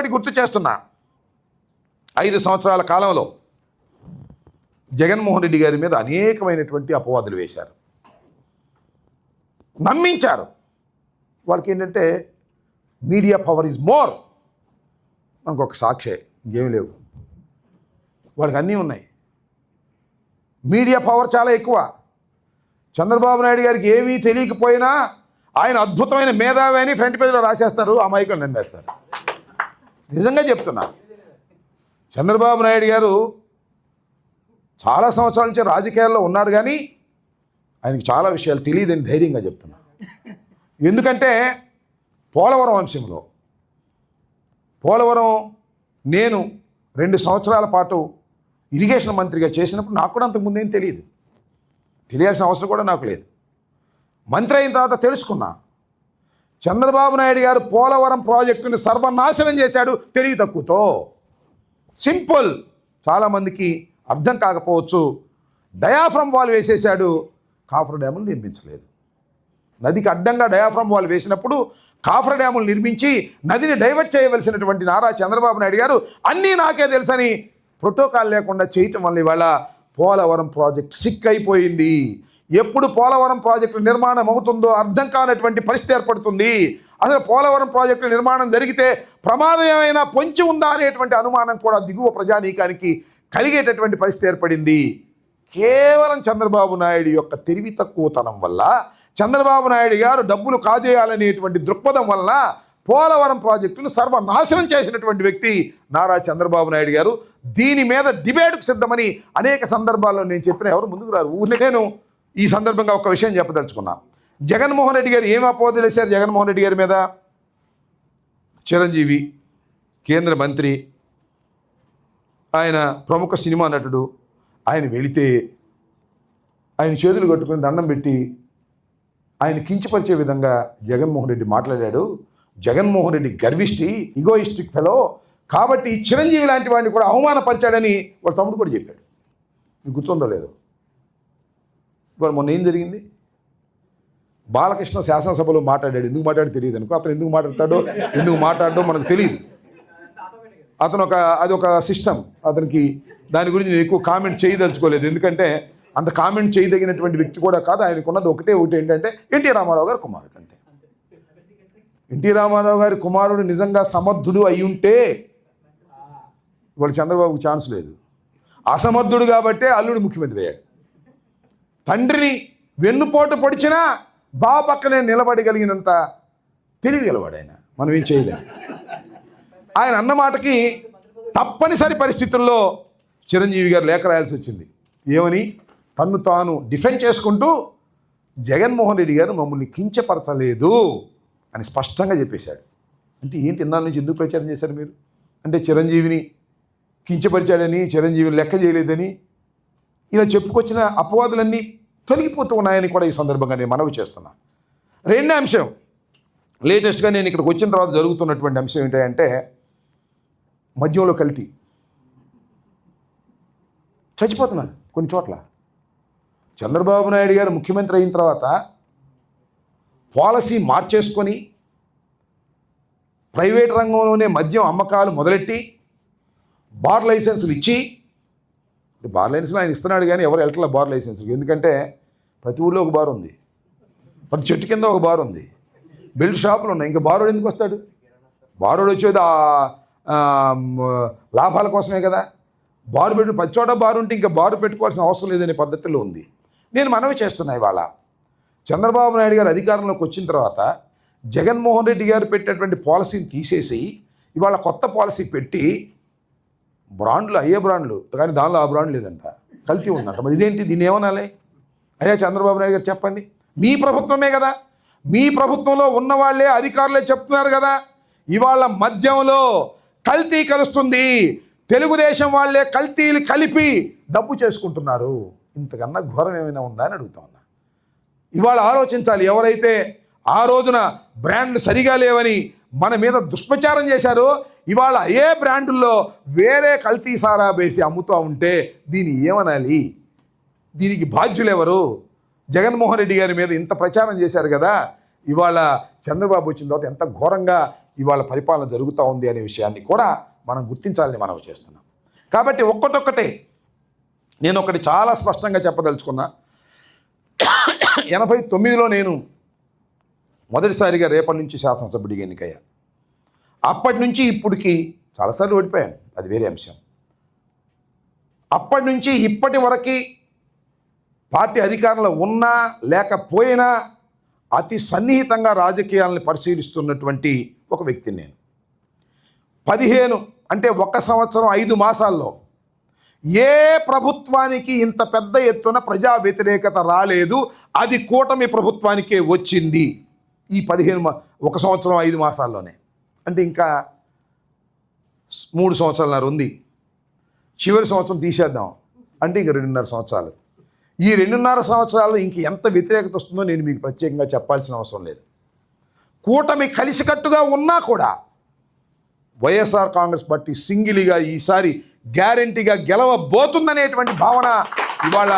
ఒకటి గుర్తు చేస్తున్నా. ఐదు సంవత్సరాల కాలంలో జగన్మోహన్ రెడ్డి గారి మీద అనేకమైనటువంటి అపవాదులు వేశారు. నమ్మించారు. వాళ్ళకి ఏంటంటే మీడియా పవర్ ఈజ్ మోర్. మనకు ఒక సాక్షే ఇంకేమీ లేవు. వాళ్ళకి అన్నీ ఉన్నాయి. మీడియా పవర్ చాలా ఎక్కువ. చంద్రబాబు నాయుడు గారికి ఏమీ తెలియకపోయినా ఆయన అద్భుతమైన మేధావి అని ఫ్రంట్ పేజ్లో రాసేస్తారు ఆ మైకులు నిజంగా చెప్తున్నా. చంద్రబాబు నాయుడు గారు చాలా సంవత్సరాల నుంచి రాజకీయాల్లో ఉన్నారు కానీ ఆయనకి చాలా విషయాలు తెలియదని ధైర్యంగా చెప్తున్నా. ఎందుకంటే పోలవరం అంశంలో పోలవరం నేను రెండు సంవత్సరాల పాటు ఇరిగేషన్ మంత్రిగా చేసినప్పుడు నాకు కూడా అంతకుముందేం తెలియదు. తెలియాల్సిన అవసరం కూడా నాకు లేదు. మంత్రి అయిన తర్వాత తెలుసుకున్నా. చంద్రబాబు నాయుడు గారు పోలవరం ప్రాజెక్టుని సర్వనాశనం చేశాడు తెలివి తక్కువతో. సింపుల్. చాలామందికి అర్థం కాకపోవచ్చు. Diaphragm wall వేసేశాడు. కాఫర్ డ్యాములు నిర్మించలేదు. నదికి అడ్డంగా డయాఫ్రమ్ వాల్ వేసినప్పుడు కాఫర్ డ్యాములు నిర్మించి నదిని డైవర్ట్ చేయవలసినటువంటి నారా చంద్రబాబు నాయుడు గారు అన్నీ నాకే తెలుసని ప్రోటోకాల్ లేకుండా చేయటం వల్ల ఇవాళ పోలవరం ప్రాజెక్ట్ సిక్ అయిపోయింది ఎప్పుడు పోలవరం ప్రాజెక్టు నిర్మాణం అవుతుందో అర్థం కానటువంటి పరిస్థితి ఏర్పడుతుంది. అసలు పోలవరం ప్రాజెక్టు నిర్మాణం జరిగితే ప్రమాదం ఏమైనా పొంచి ఉందా అనేటువంటి అనుమానం కూడా దిగువ ప్రజానీకానికి కలిగేటటువంటి పరిస్థితి ఏర్పడింది. కేవలం చంద్రబాబు నాయుడు యొక్క తెలివి తక్కువతనం వల్ల చంద్రబాబు నాయుడు గారు డబ్బులు కాజేయాలనేటువంటి దృక్పథం వల్ల పోలవరం ప్రాజెక్టును సర్వనాశనం చేసినటువంటి వ్యక్తి నారా చంద్రబాబు నాయుడు గారు. దీని మీద డిబేట్కు సిద్ధమని అనేక సందర్భాల్లో నేను చెప్పిన ఎవరు ముందుకు రారు? ఊరినే నేను ఈ సందర్భంగా ఒక విషయం చెప్పదలుచుకున్నా. జగన్మోహన్ రెడ్డి గారు ఏం అపోహలు వేశారు జగన్మోహన్ రెడ్డి గారి మీద? చిరంజీవి కేంద్ర మంత్రి ఆయన ప్రముఖ సినిమా నటుడు ఆయన వెళితే ఆయన చేతులు కట్టుకుని దండం పెట్టి ఆయన కించపరిచే విధంగా జగన్మోహన్ రెడ్డి మాట్లాడాడు. జగన్మోహన్ రెడ్డి గర్విష్టి ఇగోయిస్టిక్ ఫెలో కాబట్టి చిరంజీవి లాంటి వాడిని కూడా అవమానపరిచాడని వాడు తమ్ముడు కూడా చెప్పాడు. మీకు గుర్తుందో లేదో? ఇవాళ మొన్న ఏం జరిగింది? బాలకృష్ణ శాసనసభలో మాట్లాడాడు. ఎందుకు మాట్లాడి తెలియదు అనుకో. అతను ఎందుకు మాట్లాడతాడో ఎందుకు మాట్లాడో మనకు తెలియదు. అతను ఒక అది ఒక సిస్టమ్ అతనికి దాని గురించి నేను ఎక్కువ కామెంట్ చేయదలుచుకోలేదు. ఎందుకంటే అంత కామెంట్ చేయదగినటువంటి వ్యక్తి కూడా కాదు. ఆయనకు ఉన్నది ఒకటే ఒకటి ఏంటంటే ఎన్టీ రామారావు గారు కుమారుడు అంటే ఎన్టీ రామారావు గారి కుమారుడు నిజంగా సమర్థుడు అయి ఉంటే ఇవాళ చంద్రబాబుకు ఛాన్స్ లేదు. అసమర్థుడు కాబట్టే అల్లుడు ముఖ్యమంత్రి అయ్యాడు. తండ్రిని వెన్నుపోటు పొడిచినా బా పక్కనే నిలబడగలిగినంత తెలివి గలవాడైన మనం ఏం చేయలేం. ఆయన అన్న మాటకి తప్పనిసరి పరిస్థితుల్లో చిరంజీవి గారు లేఖ రాయాల్సి వచ్చింది. ఏమని? తన్ను తాను డిఫెండ్ చేసుకుంటూ జగన్మోహన్ రెడ్డి గారు మమ్మల్ని కించపరచలేదు అని స్పష్టంగా చెప్పేశాడు. అంటే ఏంటి ఇన్నాళ్ళ నుంచి ఎందుకు ప్రచారం చేశారు మీరు? అంటే చిరంజీవిని కించపరిచాడని చిరంజీవిని లెక్క చేయలేదని ఇలా చెప్పుకొచ్చిన అపవాదులన్నీ తొలగిపోతూ ఉన్నాయని కూడా ఈ సందర్భంగా నేను మనవి చేస్తున్నా. రెండో అంశం లేటెస్ట్గా నేను ఇక్కడికి వచ్చిన తర్వాత జరుగుతున్నటువంటి అంశం ఏంటంటే మద్యంలో కల్తీ. చచ్చిపోతున్నాను కొన్ని చోట్ల. చంద్రబాబు నాయుడు గారు ముఖ్యమంత్రి అయిన తర్వాత పాలసీ మార్చేసుకొని ప్రైవేట్ రంగంలోనే మద్యం అమ్మకాలు మొదలెట్టి బార్ లైసెన్సులు ఇచ్చి బార్ లైసెన్స్ ఆయన ఇస్తున్నాడు కానీ ఎవరు వెళ్ళట్లే బార్ లైసెన్స్? ఎందుకంటే ప్రతి ఊళ్ళో ఒక బార్ ఉంది. ప్రతి చెట్టు కింద ఒక బార్ ఉంది. బిల్డ్ షాపులు ఉన్నాయి. ఇంకా బారోడు ఎందుకు వస్తాడు? బారోడు వచ్చేది ఆ, లాభాల కోసమే కదా. బారు పెట్టు ప్రతి చోట బారు ఉంటే ఇంకా బారు పెట్టుకోవాల్సిన అవసరం లేదనే పద్ధతిలో ఉంది. నేను మనవి చేస్తున్నా ఇవాళ. చంద్రబాబు నాయుడు గారు అధికారంలోకి వచ్చిన తర్వాత జగన్మోహన్ రెడ్డి గారు పెట్టినటువంటి పాలసీని తీసేసి ఇవాళ కొత్త పాలసీ పెట్టి బ్రాండ్లు అయ్యే బ్రాండ్లు కానీ దానిలో ఆ బ్రాండ్ లేదంట. కల్తీ ఉందంట. మరి ఇదేంటి? దీన్ని ఏమనాలి? అయ్యా చంద్రబాబు నాయుడు గారు చెప్పండి. మీ ప్రభుత్వమే కదా. మీ ప్రభుత్వంలో ఉన్న వాళ్ళే అధికారులే చెప్తున్నారు కదా. ఇవాళ మద్యంలో కల్తీ కలుస్తుంది. తెలుగుదేశం వాళ్ళే కల్తీలు కలిపి డబ్బు చేసుకుంటున్నారు. ఇంతకన్నా ఘోరం ఏమైనా ఉందా అని అడుగుతా ఉన్నా. ఇవాళ ఆలోచించాలి ఎవరైతే ఆ రోజున బ్రాండ్లు సరిగా లేవని మన మీద దుష్ప్రచారం చేశారో. ఇవాళ ఏ బ్రాండుల్లో వేరే కల్తీ సారా వేసి అమ్ముతూ ఉంటే దీన్ని ఏమనాలి? దీనికి బాధ్యులు ఎవరు జగన్మోహన్ రెడ్డి గారి మీద ఇంత ప్రచారం చేశారు కదా. ఇవాళ చంద్రబాబు వచ్చిన తర్వాత ఎంత ఘోరంగా ఇవాళ పరిపాలన జరుగుతూ ఉంది అనే విషయాన్ని కూడా మనం గుర్తించాలని మనం చేస్తున్నాం. కాబట్టి ఒక్కటొక్కటే నేను ఒకటి చాలా స్పష్టంగా చెప్పదలుచుకున్నా. ఎనభై తొమ్మిదిలో నేను మొదటిసారిగా రేపటి నుంచి శాసనసభ్యుడిగా ఎన్నికయ్యా. అప్పటి నుంచి ఇప్పటికి చాలాసార్లు ఓడిపోయాను. అది వేరే అంశం. అప్పటి నుంచి ఇప్పటి వరకు పార్టీ అధికారంలో ఉన్నా లేకపోయినా అతి సన్నిహితంగా రాజకీయాలను పరిశీలిస్తున్నటువంటి ఒక వ్యక్తిని నేను. పదిహేను అంటే ఒక సంవత్సరం ఐదు మాసాల్లో ఏ ప్రభుత్వానికి ఇంత పెద్ద ఎత్తున ప్రజా వ్యతిరేకత రాలేదు అది కూటమి ప్రభుత్వానికే వచ్చింది. ఈ పదిహేను మా ఒక సంవత్సరం ఐదు మాసాల్లోనే. అంటే ఇంకా మూడు సంవత్సరాలన్నర ఉంది. చివరి సంవత్సరం తీసేద్దాం. అంటే ఇంక రెండున్నర సంవత్సరాలు. ఈ రెండున్నర సంవత్సరాలు ఇంక ఎంత వ్యతిరేకత వస్తుందో నేను మీకు ప్రత్యేకంగా చెప్పాల్సిన అవసరం లేదు. కూటమి కలిసికట్టుగా ఉన్నా కూడా వైఎస్ఆర్ కాంగ్రెస్ పార్టీ సింగిలిగా ఈసారి గ్యారంటీగా గెలవబోతుందనేటువంటి భావన ఇవాళ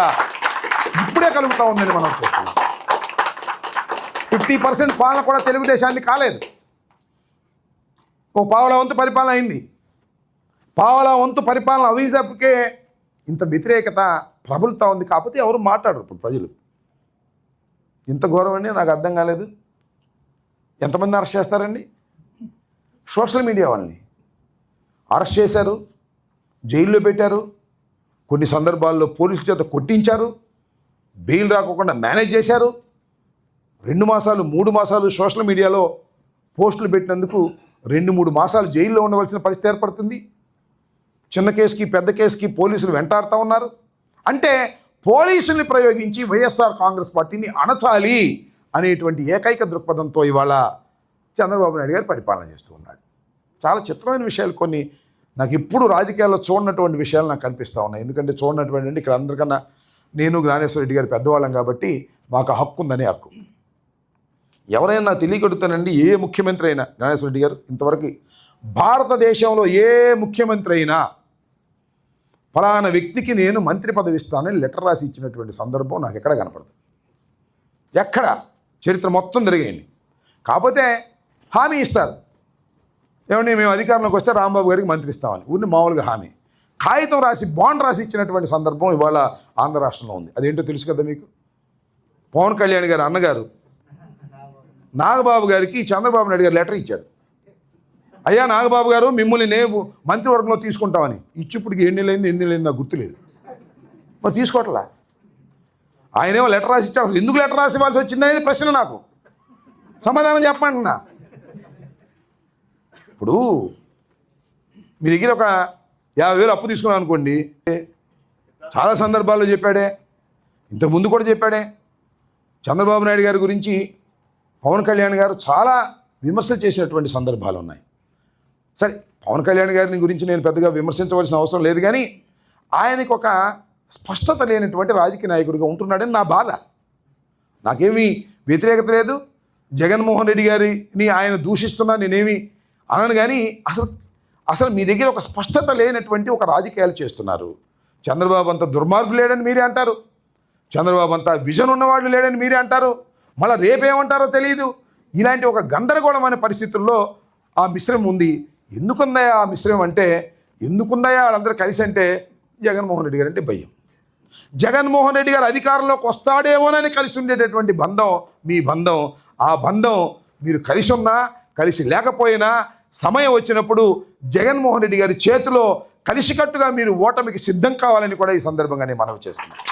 ఇప్పుడే కలుగుతూ ఉందని మనం చూస్తున్నాం ఫిఫ్టీ పర్సెంట్ పాలన కూడా తెలుగుదేశాన్ని కాలేదు. ఓ పావల వంతు పరిపాలన అయింది. పావల వంతు పరిపాలన అవిజప్పుకే ఇంత వ్యతిరేకత ప్రబలుతూ ఉంది. కాకపోతే ఎవరు మాట్లాడరు ఇప్పుడు ప్రజలు. ఇంత ఘోరమండి నాకు అర్థం కాలేదు. ఎంతమంది అరెస్ట్ చేస్తారండి? సోషల్ మీడియా వాళ్ళని. అరెస్ట్ చేశారు. జైల్లో పెట్టారు. కొన్ని సందర్భాల్లో పోలీసుల చేత కొట్టించారు. బెయిల్ రాకోకుండా మేనేజ్ చేశారు. రెండు మాసాలు మూడు మాసాలు సోషల్ మీడియాలో పోస్టులు పెట్టినందుకు రెండు మూడు మాసాలు జైల్లో ఉండవలసిన పరిస్థితి ఏర్పడుతుంది. చిన్న కేసుకి పెద్ద కేసుకి పోలీసులు వెంటాడుతూ ఉన్నారు. అంటే పోలీసుల్ని ప్రయోగించి వైఎస్ఆర్ కాంగ్రెస్ పార్టీని అణచాలి అనేటువంటి ఏకైక దృక్పథంతో ఇవాళ చంద్రబాబు నాయుడు గారు పరిపాలన చేస్తూ ఉన్నాడు. చాలా చిత్రమైన విషయాలు కొన్ని. నాకు ఇప్పుడు రాజకీయాల్లో చూడనటువంటి విషయాలు నాకు కనిపిస్తూ ఉన్నాయి. ఎందుకంటే చూడనటువంటి అంటే ఇక్కడ అందరికన్నా నేను జ్ఞానేశ్వర రెడ్డి గారు పెద్దవాళ్ళం కాబట్టి మాకు ఆ హక్కు ఉందనే హక్కు. ఎవరైనా నాకు ఏ ముఖ్యమంత్రి అయినా. గణేశ్వర రెడ్డి గారు ఇంతవరకు భారతదేశంలో ఏ ముఖ్యమంత్రి అయినా ఫలానా వ్యక్తికి నేను మంత్రి పదవి ఇస్తానని లెటర్ రాసి ఇచ్చినటువంటి సందర్భం నాకు ఎక్కడ కనపడదు. ఎక్కడ? చరిత్ర మొత్తం జరిగేయండి కాకపోతే హామీ ఇస్తారు. ఏమండి మేము అధికారంలోకి వస్తే రాంబాబు గారికి మంత్రి ఇస్తామని. ఊరిని మామూలుగా హామీ. కాగితం రాసి బాండ్ రాసి ఇచ్చినటువంటి సందర్భం ఇవాళ ఆంధ్ర రాష్ట్రంలో ఉంది. అదేంటో తెలుసు కదా మీకు? పవన్ కళ్యాణ్ గారు అన్నగారు నాగబాబు గారికి చంద్రబాబు నాయుడు గారు లెటర్ ఇచ్చారు. అయ్యా నాగబాబు గారు మిమ్మల్ని నేను మంత్రివర్గంలో తీసుకుంటామని. ఇచ్చిప్పటికి ఎన్ని లేని ఎన్ని లేదో నాకు గుర్తులేదు. మరి తీసుకోవట్లా? ఆయనేమో లెటర్ రాసి ఇచ్చారు. ఎందుకు లెటర్ రాసి ఇవ్వాల్సి వచ్చిందనేది ప్రశ్న నాకు. సమాధానం చెప్పమంటున్నా. ఇప్పుడు మీ దగ్గర ఒక యాభై వేలు అప్పు తీసుకున్నాను అనుకోండి. చాలా సందర్భాల్లో చెప్పాడే. ఇంతకు ముందు కూడా చెప్పాడే. చంద్రబాబు నాయుడు గారి గురించి పవన్ కళ్యాణ్ గారు చాలా విమర్శలు చేసినటువంటి సందర్భాలు ఉన్నాయి. సరే పవన్ కళ్యాణ్ గారిని గురించి నేను పెద్దగా విమర్శించవలసిన అవసరం లేదు కానీ ఆయనకు ఒక స్పష్టత లేనటువంటి రాజకీయ నాయకుడిగా ఉంటున్నాడని నా బాధ. నాకేమీ వ్యతిరేకత లేదు. జగన్మోహన్ రెడ్డి గారిని ఆయన దూషిస్తున్నా నేనేమి అనను కానీ అసలు అసలు మీ దగ్గర ఒక స్పష్టత లేనటువంటి ఒక రాజకీయాలు చేస్తున్నారు. చంద్రబాబు అంత దుర్మార్గు లేడని మీరే అంటారు. చంద్రబాబు అంతా విజన్ ఉన్నవాళ్ళు లేడని మీరే అంటారు. మళ్ళీ రేపేమంటారో తెలియదు ఇలాంటి ఒక గందరగోళమైన పరిస్థితుల్లో ఆ మిశ్రమం ఉంది. ఎందుకుందయా ఆ మిశ్రమం అంటే ఎందుకుందయా వాళ్ళందరూ కలిసి అంటే జగన్మోహన్ రెడ్డి గారు అంటే భయం. జగన్మోహన్ రెడ్డి గారు అధికారంలోకి వస్తాడేమోనని కలిసి ఉండేటటువంటి బంధం మీ బంధం. ఆ బంధం మీరు కలిసి ఉన్నా కలిసి లేకపోయినా సమయం వచ్చినప్పుడు జగన్మోహన్ రెడ్డి గారి చేతిలో కలిసికట్టుగా మీరు ఓటమికి సిద్ధం కావాలని కూడా ఈ సందర్భంగా నేను మనవి చేస్తున్నాను.